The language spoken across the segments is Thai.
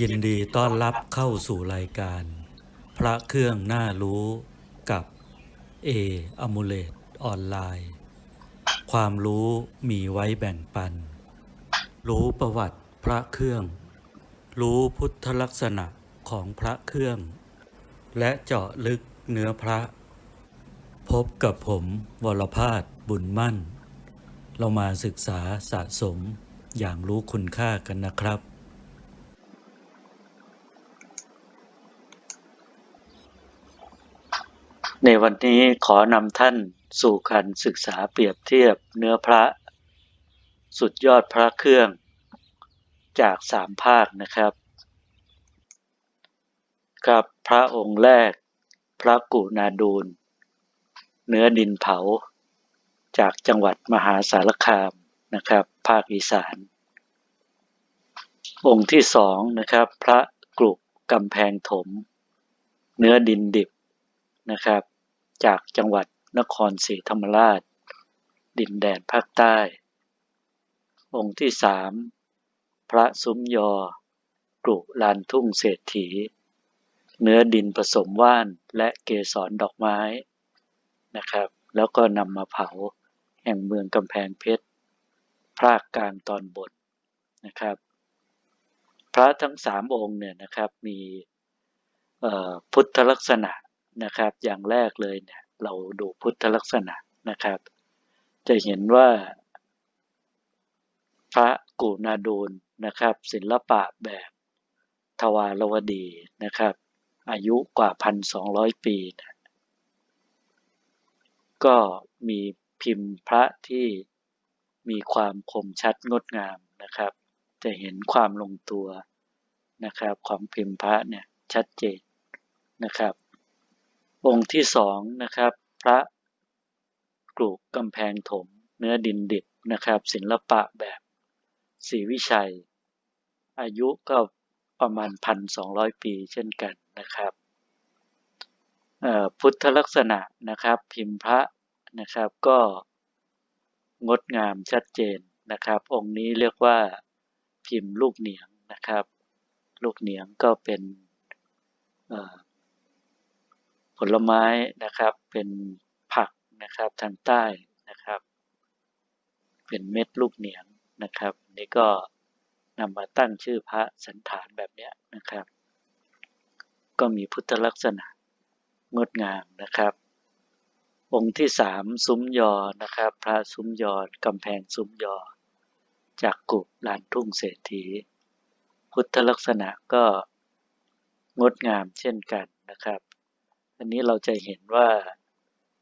ยินดีต้อนรับเข้าสู่รายการ พระเครื่องน่ารู้กับเออมูเลตออนไลน์ ความรู้มีไว้แบ่งปัน รู้ประวัติพระเครื่อง รู้พุทธลักษณะของพระเครื่อง และเจาะลึกเนื้อพระ พบกับผมวรพาสบุญมั่น เรามาศึกษาสะสมอย่างรู้คุณค่ากันนะครับ ในวันนี้ขอนำท่านสู่การศึกษาเปรียบเทียบเนื้อพระ สุดยอดพระเครื่อง จากสามภาคนะครับครับพระองค์แรก พระกุณาดูล เนื้อดินเผา จากจังหวัดมหาสารคามนะครับ ภาคอีสาน องค์ที่สองนะครับ พระกรุกำแพงถม เนื้อดินดิบนะครับ จากจังหวัดนครศรีธรรมราช ดินแดนภาคใต้ องค์ที่สามพระซุ้มยอกรุลานทุ่งเศรษฐี เนื้อดินผสมว่านและเกสรดอกไม้นะครับ แล้วก็นำมาเผาแห่งเมืองกำแพงเพชรภาคกลางตอนบนนะครับ พระทั้งสามองค์เนี่ยนะครับมีพุทธลักษณะ นะครับ อย่างแรกเลยเนี่ยเราดูพุทธลักษณะนะครับ จะเห็นว่า พระกุณาดูลนะครับ ศิลปะแบบทวารวดีนะครับ อายุกว่าพันสองร้อยปีนะก็มีพิมพ์พระที่มีความคมชัดงดงามนะครับ จะเห็นความลงตัวนะครับของพิมพ์พระเนี่ยชัดเจนนะครับ องค์ที่สองนะครับ พระกรุกกำแพงถม เนื้อดินดิบนะครับ ศิลปะแบบศรีวิชัย อายุก็ประมาณพันสองร้อยปีเช่นกันนะครับพุทธลักษณะนะครับ พิมพ์พระนะครับก็งดงามชัดเจนนะครับ องค์นี้เรียกว่าพิมพ์ลูกเหนียงนะครับ ลูกเหนียงก็เป็นเอ่อ ลไม้นะครับเป็นผักนะครับทางใต้นะครับ เป็นเม็ดลูกเหนียงนะครับนี่ก็นำมาตั้งชื่อพระสันฐานแบบนี้นะครับ ก็มีพุทธลักษณะงดงามนะครับ องค์ที่สามซุ้มยอนะครับ พระซุ้มยอกำแพงซุ้มยอ จากกุบลานทุ่งเศรษฐี พุทธลักษณะก็งดงามเช่นกันนะครับ อันนี้เราจะเห็นว่า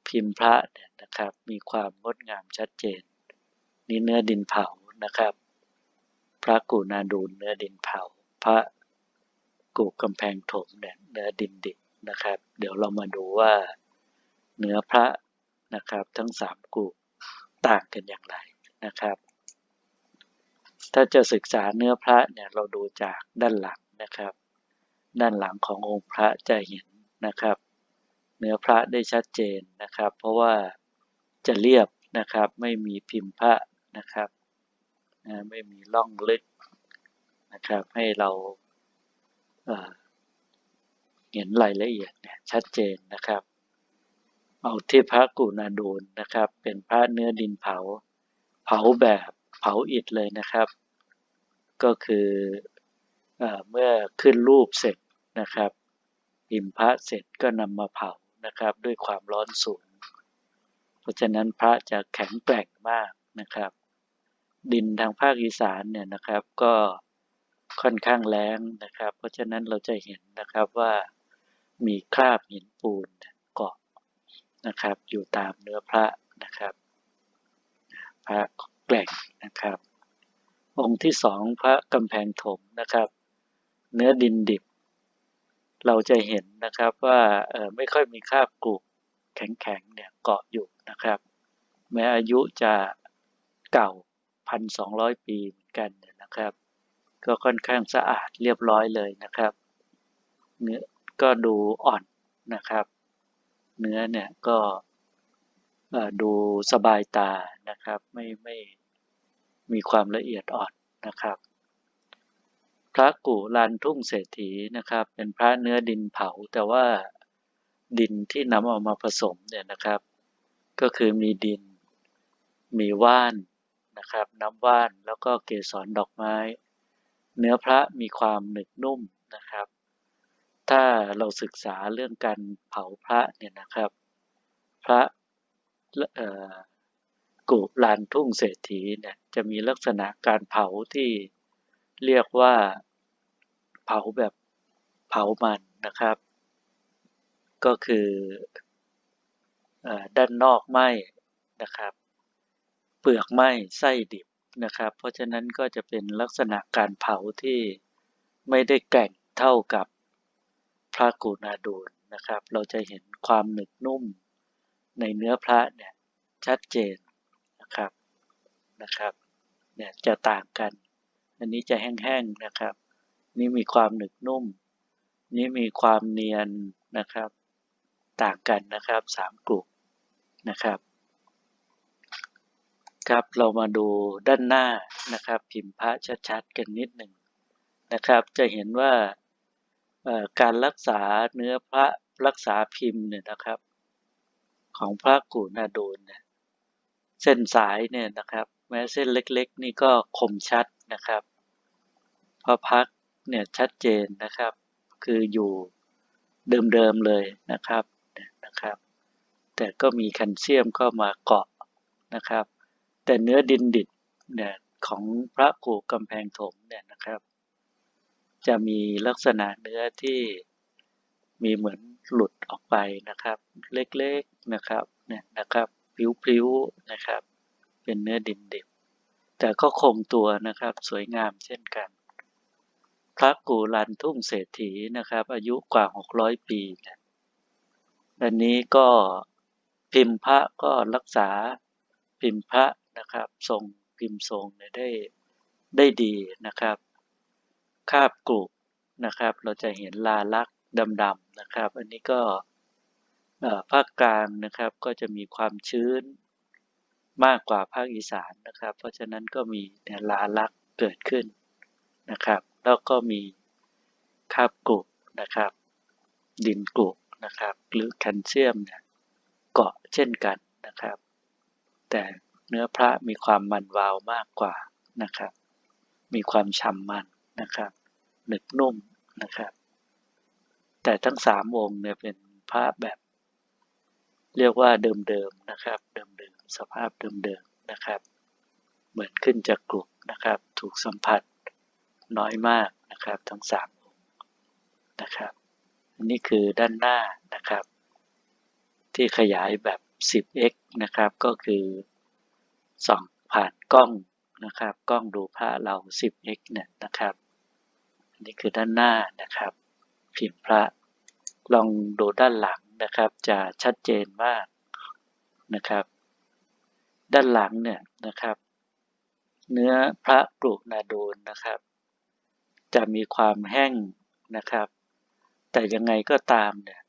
พิมพ์พระเนี่ยนะครับมีความงดงามชัดเจน นี่เนื้อดินเผานะครับ พระกูนาดูลเนื้อดินเผา พระกูกำแพงถมเนี่ยเนื้อดินดิบนะครับ เดี๋ยวเรามาดูว่าเนื้อพระนะครับ ทั้งสามกูต่างกันอย่างไรนะครับ ถ้าจะศึกษาเนื้อพระเนี่ยเราดูจากด้านหลังนะครับ ด้านหลังขององค์พระจะเห็นนะครับ เนื้อพระได้ชัดเจนนะครับ เพราะว่าจะเรียบนะครับ ไม่มีพิมพ์พระนะครับไม่มีร่องลึกนะครับ ให้เราเห็นรายละเอียดเนี่ยชัดเจนนะครับ เอาที่พระกุณาดูลนะครับ เป็นพระเนื้อดินเผา เผาแบบเผาอิฐเลยนะครับ ก็คือเออเมื่อขึ้นรูปเสร็จนะครับพิมพ์พระเสร็จก็นำมาเผา นะครับ ด้วยความร้อนสูง เพราะฉะนั้นพระจะแข็งแกร่งมากนะครับ ดินทางภาคอีสานเนี่ยนะครับก็ค่อนข้างแรงนะครับ เพราะฉะนั้นเราจะเห็นนะครับว่ามีคราบหินปูนเนี่ยเกาะนะครับ อยู่ตามเนื้อพระนะครับ พระแกร่งนะครับ องค์ที่สองพระกำแพงถมนะครับ เนื้อดินดิบ เราจะเห็นนะครับว่าไม่ค่อยมีคราบกรุแข็งๆเนี่ยเกาะอยู่นะครับ แม้อายุจะเก่าพันสองร้อยปีเหมือนกันนนะครับ ก็ค่อนข้างสะอาดเรียบร้อยเลยนะครับเนื้อก็ดูอ่อนนะครับ เนื้อเนี่ยก็ดูสบายตานะครับ ไม่ไม่มีความละเอียดอ่อนนะครับ พระกุลานทุ่งเศรษฐีนะครับ เป็นพระเนื้อดินเผา แต่ว่าดินที่นำเอามาผสมเนี่ยนะครับ ก็คือมีดิน มีว่านนะครับ น้ำว่านแล้วก็เกสรดอกไม้ เนื้อพระมีความหนึบนุ่มนะครับ ถ้าเราศึกษาเรื่องการเผาพระเนี่ยนะครับ พระกุลานทุ่งเศรษฐีเนี่ยจะมีลักษณะการเผาที่ เรียกว่าเผาแบบเผามันนะครับ ก็คืออด้านนอกไหมนะครับ เปลือกไหมไส้ดิบนะครับ เพราะฉะนั้นก็จะเป็นลักษณะการเผาที่ไม่ได้แกร่งเท่ากับพระกูนาดูลนะครับ เราจะเห็นความหนึบนุ่มในเนื้อพระเนี่ยชัดเจนนะครับนะครับเนี่ยจะต่างกัน อันนี้จะแห้งๆนะครับ นี่มีความหนึบนุ่ม นี่มีความเนียนนะครับ ต่างกันนะครับสามกลุ่มนะครับ ครับเรามาดูด้านหน้านะครับพิมพ์พระชัดๆกันนิดหนึ่งนะครับ จะเห็นว่าการรักษาเนื้อพระรักษาพิมพ์เนี่ยนะครับ ของพระกูนาโดูลเนี่ยเส้นสายเนี่ยนะครับ แม้เส้นเล็กๆ นี่ก็คมชัดนะครับ พระพักเนี่ยชัดเจนนะครับ คืออยู่เดิมๆเลยนะครับนะครับ แต่ก็มีแคลเซียมก็มาเกาะนะครับ แต่เนื้อดินดิบเนี่ยของพระกูกำแพงถมเนี่ยนะครับจะมีลักษณะเนื้อที่มีเหมือนหลุดออกไปนะครับ เล็กๆนะครับเนี่ยนะครับพลิ้วๆนะครับ เป็นเนื้อดินดิบแต่ก็คงตัวนะครับสวยงามเช่นกัน พระกูลันทุ่งเศรษฐีนะครับ อายุกว่า 600 ปีนี่ยอันนี้ก็พิมพ์พระก็รักษาพิมพ์พระนะครับ ทรงพิมพ์ทรงได้ได้ดีนะครับ คาบกุนะครับ เราจะเห็นลาลักดำๆนะครับ อันนี้ก็ภาคกลางนะครับก็จะมีความชื้นมากกว่าภาคอีสานนะครับ เพราะฉะนั้นก็มีลาลักเกิดขึ้นนะครับ แล้วก็มีคาบกรุนะครับ ดินกรุนะครับ หรือแคลเซียมเนี่ยเกาะเช่นกันนะครับ แต่เนื้อพระมีความมันวาวมากกว่านะครับ มีความฉ่ำมันนะครับหนึบนุ่มนะครับ แต่ทั้งสามองค์เนี่ยเป็นพระแบบ เรียกว่าเดิมๆนะครับ เดิมๆสภาพเดิมๆนะครับ เหมือนขึ้นจากกลุ่มนะครับ ถูกสัมผัส น้อยมากนะครับ ทั้งสามองค์นะครับอันนี้คือด้านหน้านะครับ ที่ขยายแบบ 10x นะครับก็คือส่องผ่านกล้องนะครับ กล้องดูพระเรา 10x เนี่ยนะครับอันนี้คือด้านหน้านะครับพิมพ์พระลองดูด้านหลังนะครับ จะชัดเจนมากนะครับ ด้านหลังเนี่ยนะครับ เนื้อพระกรุนาโดนนะครับ จะมีความแห้งนะครับ แต่ยังไงก็ตามเนี่ย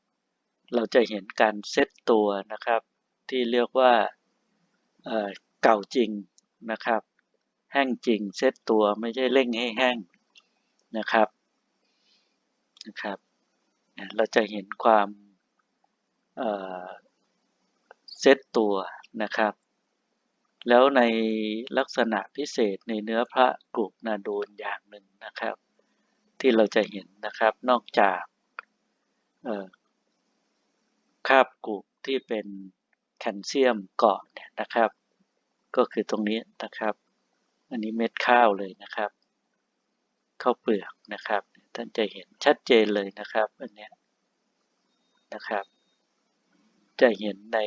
เราจะเห็นการเซตตัวนะครับ ที่เรียกว่าเเก่าจริงนะครับ แห้งจริงเซตตัวไม่ใช่เร่งให้แห้งนะครับนะครับ เราจะเห็นความเซตตัวนะครับ แล้วในลักษณะพิเศษในเนื้อพระกรุนาโดนอย่างหนึ่งนะครับ ที่เราจะเห็นนะครับนอกจากคราบกรุที่เป็นแคลเซียมเกาะเนี่ยนะครับ ก็คือตรงนี้นะครับ อันนี้เม็ดข้าวเลยนะครับข้าวเปลือกนะครับ ท่านจะเห็นชัดเจนเลยนะครับอันเนี้ยนะครับ จะเห็นใน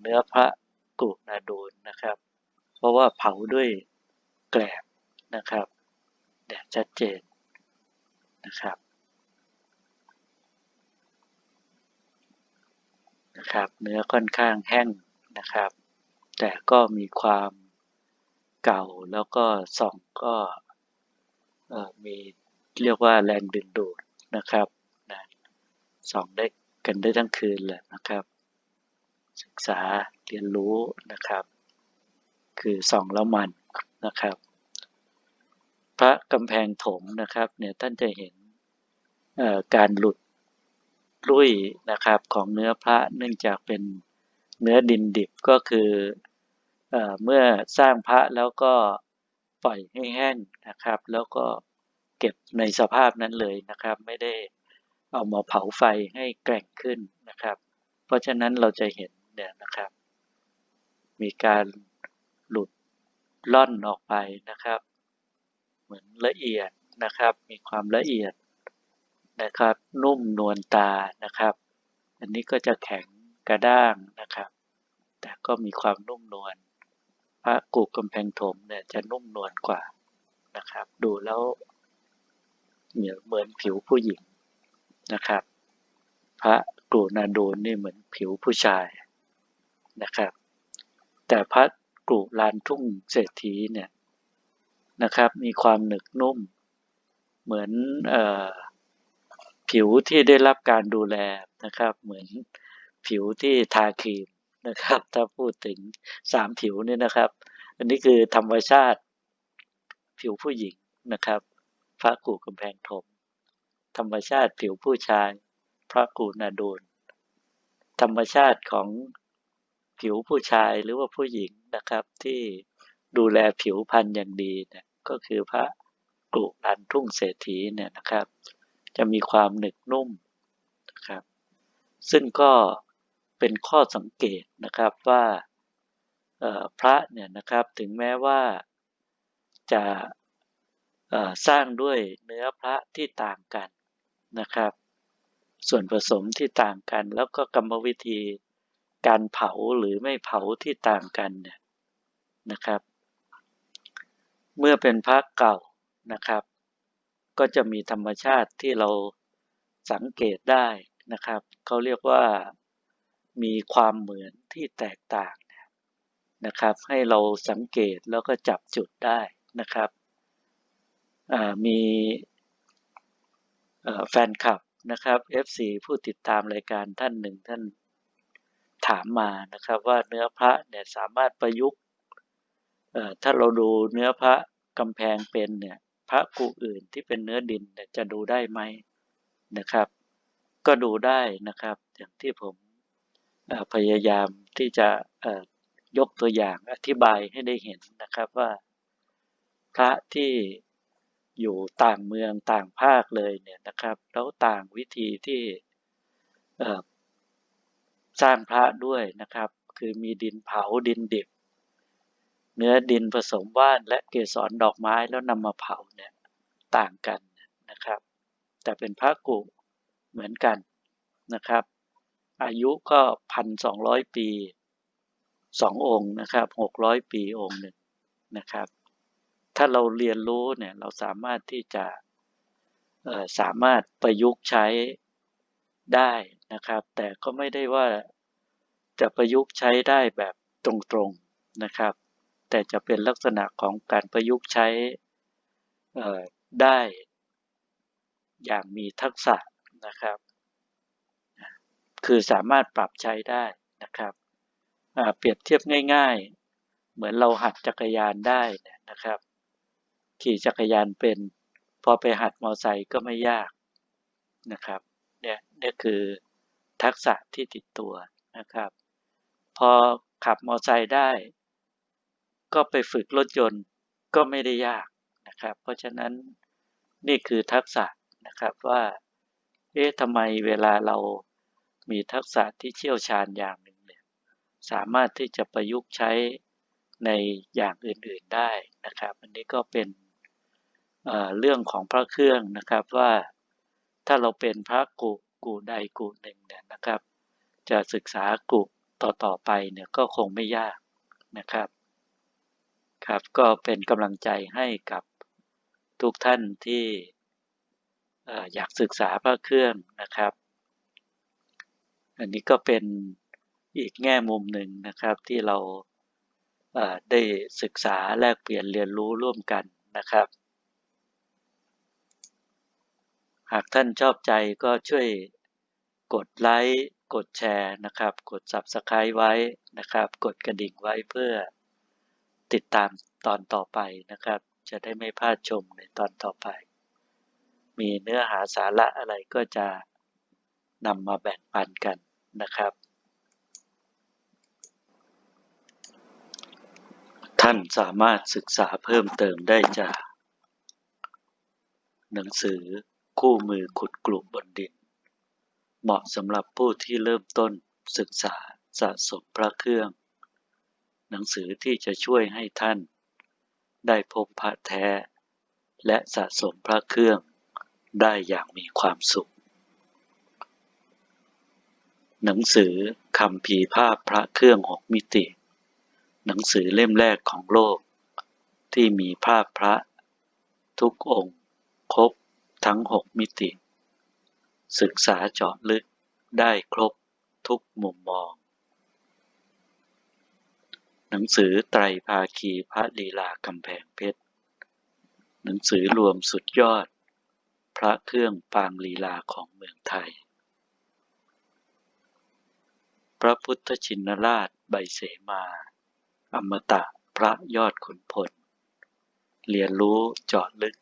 เนื้อพระกรุนาโดนนะครับ เพราะว่าเผาด้วยแกลบนะครับ เนี่ยชัดเจนนะครับนะครับเนื้อค่อนข้างแห้งนะครับ แต่ก็มีความเก่าแล้วก็ส่องก็มีเรียกว่าแรงดึงดูดนะครับนะส่องได้กันได้ทั้งคืนเลยนะครับ ศึกษาเรียนรู้นะครับ คือส่องแล้วมันนะครับ พระกำแพงถมนะครับเนี่ยท่านจะเห็นการหลุดรุ่ยนะครับของเนื้อพระเนื่องจากเป็นเนื้อดินดิบก็คือเอเมื่อสร้างพระแล้วก็ปล่อยให้แห้งนะครับ แล้วก็เก็บในสภาพนั้นเลยนะครับ ไม่ได้เอามาเผาไฟให้แกร่งขึ้นนะครับ เพราะฉะนั้นเราจะเห็นเนี่ยนะครับ มีการหลุดล่อนออกไปนะครับ เหมือนละเอียดนะครับ มีความละเอียดนะครับ นุ่มนวลตานะครับ อันนี้ก็จะแข็งกระด้างนะครับ แต่ก็มีความนุ่มนวลพระกูกำแพงถมเนี่ยจะนุ่มนวลกว่านะครับ ดูแล้วเหมือนเหมือนผิวผู้หญิงนะครับ พระกรูนาโดนนี่เหมือนผิวผู้ชายนะครับ แต่พระกรูลานทุ่งเศรษฐีเนี่ย นะครับ มีความหนึกนุ่ม เหมือนออผิวที่ได้รับการดูแลนะครับ เหมือนผิวที่ทาครีมนะครับ ถ้าพูดถึงสามผิวนี่นะครับ อันนี้คือธรรมชาติผิวผู้หญิงนะครับพระกูกำแพงถม ธรรมชาติผิวผู้ชาย พระกูนาดูนธรรมชาติของผิวผู้ชายหรือว่าผู้หญิงนะครับ ที่ดูแลผิวพรรณอย่างดีเนี่ย ก็คือพระกรุลันทุ่งเศรษฐีเนี่ยนะครับ จะมีความหนึกนุ่มนะครับ ซึ่งก็เป็นข้อสังเกตนะครับว่าพระเนี่ยนะครับถึงแม้ว่าจะสร้างด้วยเนื้อพระที่ต่างกันนะครับ ส่วนผสมที่ต่างกัน แล้วก็กรรมวิธีการเผาหรือไม่เผาที่ต่างกันเนี่ยนะครับ เมื่อเป็นพระเก่านะครับ ก็จะมีธรรมชาติที่เราสังเกตได้นะครับเขาเรียกว่ามีความเหมือนที่แตกต่างนะครับ ให้เราสังเกตแล้วก็จับจุดได้นะครับมีแฟนคลับนะครับ FC ผู้ติดตามรายการท่านหนึ่งท่านถามมานะครับว่าเนื้อพระเนี่ยสามารถประยุกต์ ถ้าเราดูเนื้อพระกำแพงเป็นเนี่ยพระกูอื่นที่เป็นเนื้อดินเนี่ยจะดูได้ไหมนะครับ ก็ดูได้นะครับ อย่างที่ผมพยายามที่จะยกตัวอย่างอธิบายให้ได้เห็นนะครับว่า พระที่อยู่ต่างเมืองต่างภาคเลยเนี่ยนะครับ แล้วต่างวิธีที่สร้างพระด้วยนะครับ คือมีดินเผาดินดิบ เนื้อดินผสมว่านและเกสรดอกไม้แล้วนำมาเผาเนี่ยต่างกันนะครับ แต่เป็นพระกุเหมือนกันนะครับ อายุก็พันสองร้อยปีสององค์นะครับหกร้อยปีองค์หนึ่งนะครับ ถ้าเราเรียนรู้เนี่ยเราสามารถที่จะสามารถประยุกต์ใช้ได้นะครับ แต่ก็ไม่ได้ว่าจะประยุกต์ใช้ได้แบบตรงๆนะครับ แต่จะเป็นลักษณะของการประยุกต์ใช้ได้อย่างมีทักษะนะครับ คือสามารถปรับใช้ได้นะครับ เปรียบเทียบง่าย ๆ เหมือนเราหัดจักรยานได้นะครับ ขี่จักรยานเป็น พอไปหัดมอไซค์ก็ไม่ยากนะครับ เนี่ยนี่คือทักษะที่ติดตัวนะครับ พอขับมอไซค์ได้ ก็ไปฝึกรถยนต์ก็ไม่ได้ยากนะครับ เพราะฉะนั้นนี่คือทักษะนะครับว่า เอ๊ะทำไมเวลาเรามีทักษะที่เชี่ยวชาญอย่างหนึ่งเนี่ยสามารถที่จะประยุกต์ใช้ในอย่างอื่นๆได้นะครับ อันนี้ก็เป็นเเรื่องของพระเครื่องนะครับว่าถ้าเราเป็นพระกุกูใดกูหนึ่งเนี่ยนะครับ จะศึกษากุต่อๆไปเนี่ยก็คงไม่ยากนะครับ ครับก็เป็นกำลังใจให้กับทุกท่านที่เอ่อยากศึกษาพระเครื่องนะครับ อันนี้ก็เป็นอีกแง่มุมหนึ่งนะครับที่เราเอ่อได้ศึกษาแลกเปลี่ยนเรียนรู้ร่วมกันนะครับ หากท่านชอบใจก็ช่วยกดไลค์ กดแชร์นะครับ กด Subscribe ไว้นะครับ กดกระดิ่งไว้เพื่อ ติดตามตอนต่อไปนะครับ จะได้ไม่พลาดชมในตอนต่อไป มีเนื้อหาสาระอะไรก็จะนำมาแบ่งปันกันนะครับ ท่านสามารถศึกษาเพิ่มเติมได้จาก หนังสือคู่มือขุดกลุ่มบนดิน เหมาะสำหรับผู้ที่เริ่มต้นศึกษาสะสมพระเครื่อง หนังสือที่จะช่วยให้ท่าน ได้พบพระแท้ และสะสมพระเครื่องได้อย่างมีความสุข หนังสือคำพีภาพพระเครื่องหกมิติ หนังสือเล่มแรกของโลก ที่มีภาพพระ ทุกองค์ ครบทั้งหกมิติ ศึกษาเจาะลึกได้ครบทุกมุมมอง หนังสือไตรภาคีพระลีลากำแพงเพชร หนังสือรวมสุดยอด พระเครื่องปางลีลาของเมืองไทย พระพุทธชินราชใบเสมา อมตะพระยอดขุนพล เรียนรู้เจาะลึก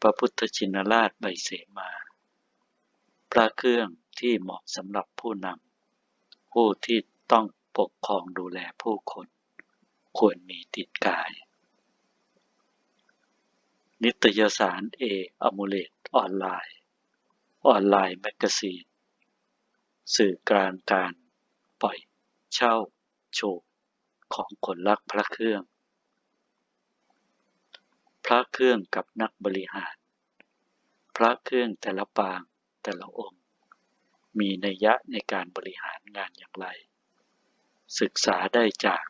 พระพุทธชินราชใบเสมา พระเครื่องที่เหมาะสำหรับผู้นำผู้ที่ต้องปกครองดูแลผู้คน ควรมีติดกาย นิตยสารเออมูเลตออนไลน์ ออนไลน์แมกกาซีน สื่อกลางการปล่อยเช่า โชว์ของคนรักพระเครื่อง พระเครื่องกับนักบริหาร พระเครื่องแต่ละปางแต่ละองค์ มีนัยยะในการบริหารงานอย่างไร ศึกษาได้จาก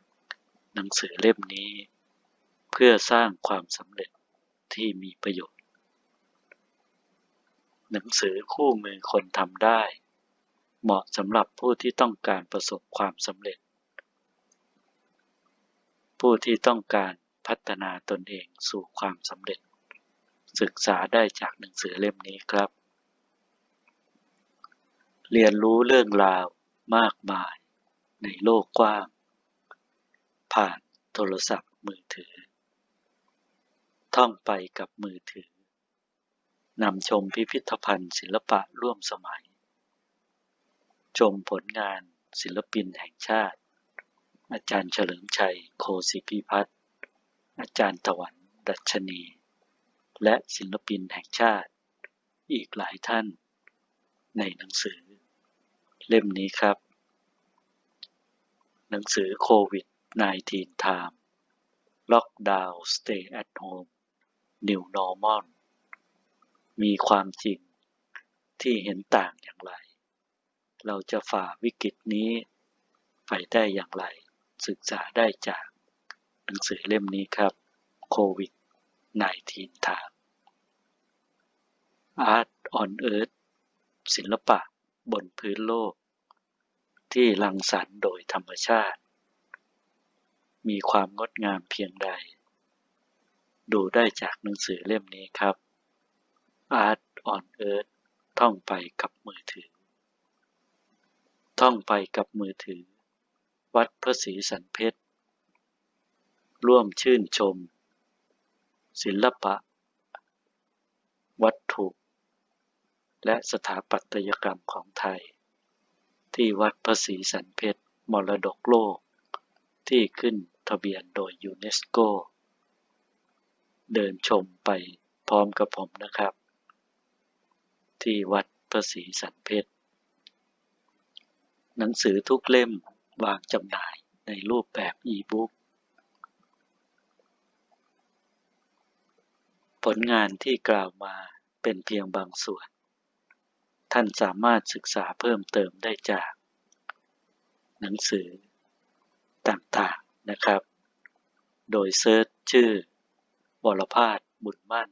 หนังสือเล่มนี้ เพื่อสร้างความสำเร็จที่มีประโยชน์ หนังสือคู่มือคนทำได้ เหมาะสำหรับผู้ที่ต้องการประสบความสำเร็จ ผู้ที่ต้องการพัฒนาตนเองสู่ความสำเร็จ ศึกษาได้จากหนังสือเล่มนี้ครับ เรียนรู้เรื่องราวมากมายในโลกกว้าง ผ่านโทรศัพท์มือถือ ท่องไปกับมือถือนำชมพิพิธภัณฑ์ศิลปะร่วมสมัย ชมผลงานศิลปินแห่งชาติ อาจารย์เฉลิมชัยโคสิพิพัฒน์อาจารย์ถวันดัชนี และศิลปินแห่งชาติ อีกหลายท่าน ในหนังสือ เล่มนี้ครับ หนังสือโควิด -19 Time Lockdown Stay at Home New Normal มีความจริงที่เห็นต่างอย่างไร เราจะฝ่าวิกฤตนี้ไปได้อย่างไร ศึกษาได้จากหนังสือเล่มนี้ครับโควิด -19 Time Art on Earth ศิลปะบนพื้นโลก ที่รังสรรค์โดยธรรมชาติ มีความงดงามเพียงใด ดูได้จากหนังสือเล่มนี้ครับ Art on Earth ท่องไปกับมือถือ ท่องไปกับมือถือ วัดพระศรีสันเพชร ร่วมชื่นชม ศิลปะ วัตถุ และสถาปัตยกรรมของไทย ที่วัดพระศรีสันเพชร มรดกโลก ที่ขึ้นทะเบียนโดยยูเนสโก เดินชมไปพร้อมกับผมนะครับ ที่วัดพระศรีสันเพชร หนังสือทุกเล่มวางจำหน่ายในรูปแบบอีบุ๊กผลงานที่กล่าวมาเป็นเพียงบางส่วน ท่านสามารถศึกษาเพิ่มเติมได้จาก หนังสือ ต่างๆนะครับ โดยเซิร์ชชื่อวรพาสบุญมั่น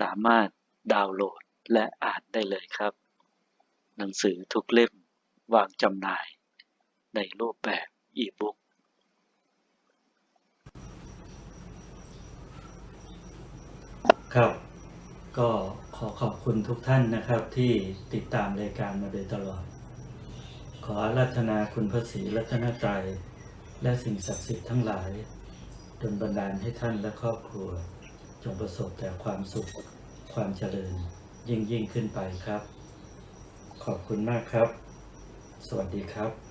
สามารถดาวน์โหลดและอ่านได้เลยครับ หนังสือทุกเล่มวางจำหน่ายในรูปแบบอีบุ๊กครับ ก็ขอขอบคุณทุกท่านนะครับที่ติดตามรายการมาโดยตลอด ขออาราธนาคุณพระศรีรัตนตรัยและสิ่งศักดิ์สิทธิ์ทั้งหลายดลบันดาลให้ท่านและครอบครัว จงประสบแต่ความสุข ความเจริญ ยิ่งยิ่งขึ้นไปครับ ขอบคุณมากครับ สวัสดีครับ